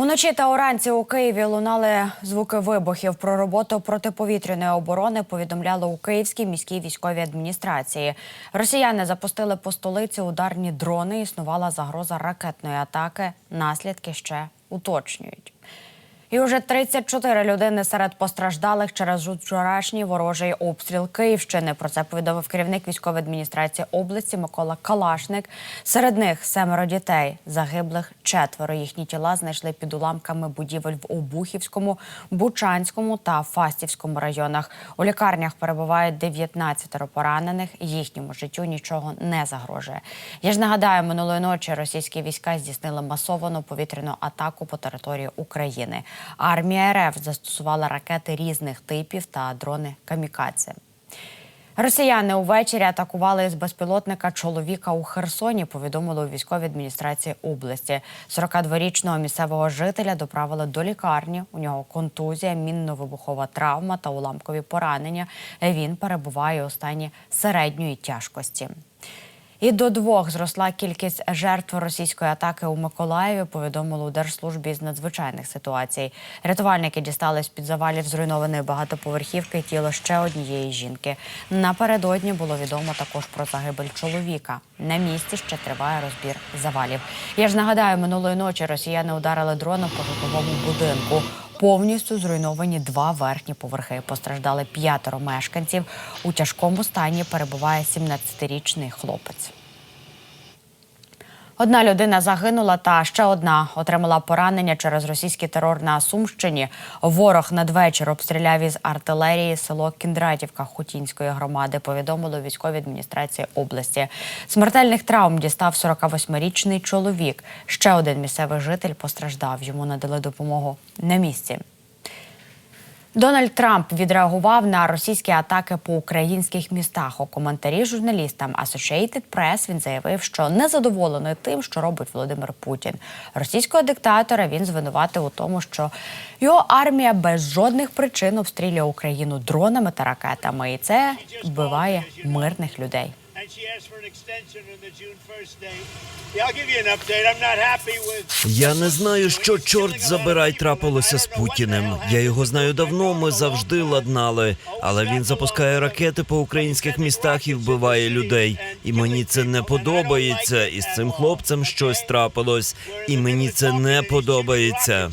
Уночі та уранці у Києві лунали звуки вибухів. Про роботу протиповітряної оборони повідомляли у Київській міській військовій адміністрації. Росіяни запустили по столиці ударні дрони. Існувала загроза ракетної атаки. Наслідки ще уточнюють. І уже 34 людини серед постраждалих через вчорашній ворожий обстріл Київщини. Про це повідомив керівник військової адміністрації області Микола Калашник. Серед них семеро дітей, загиблих четверо. Їхні тіла знайшли під уламками будівель в Обухівському, Бучанському та Фастівському районах. У лікарнях перебувають 19 поранених. Їхньому життю нічого не загрожує. Я ж нагадаю, минулої ночі російські війська здійснили масовану повітряну атаку по території України. Армія РФ застосувала ракети різних типів та дрони камікадзе. Росіяни увечері атакували із безпілотника чоловіка у Херсоні. Повідомили у військовій адміністрації області. 42-річного місцевого жителя доправили до лікарні. У нього контузія, мінно-вибухова травма та уламкові поранення. Він перебуває у стані середньої тяжкості. І до двох зросла кількість жертв російської атаки у Миколаєві. Повідомили у держслужбі з надзвичайних ситуацій. Рятувальники дістали з під завалів зруйнованої багатоповерхівки тіло ще однієї жінки. Напередодні було відомо також про загибель чоловіка. На місці ще триває розбір завалів. Я ж нагадаю, минулої ночі росіяни ударили дроном по житловому будинку. Повністю зруйновані два верхні поверхи. Постраждали п'ятеро мешканців. У тяжкому стані перебуває 17-річний хлопець. Одна людина загинула, та ще одна отримала поранення через російський терор на Сумщині. Ворог надвечір обстріляв із артилерії село Кіндратівка Хотінської громади. Повідомили військовій адміністрації області. Смертельних травм дістав 48-річний чоловік. Ще один місцевий житель постраждав. Йому надали допомогу на місці. Дональд Трамп відреагував на російські атаки по українських містах. У коментарі журналістам Associated Press він заявив, що незадоволений тим, що робить Володимир Путін. Російського диктатора він звинуватив у тому, що його армія без жодних причин обстрілює Україну дронами та ракетами, і це вбиває мирних людей. And she asked for an extension on the June 1st date. Yeah, I'll give you an update. I'm not happy with. Я не знаю, що чорт забирай трапилося з Путіним. Я його знаю давно. Ми завжди ладнали. Але він запускає ракети по українських містах і вбиває людей. І мені це не подобається. І з цим хлопцем щось трапилось. І мені це не подобається.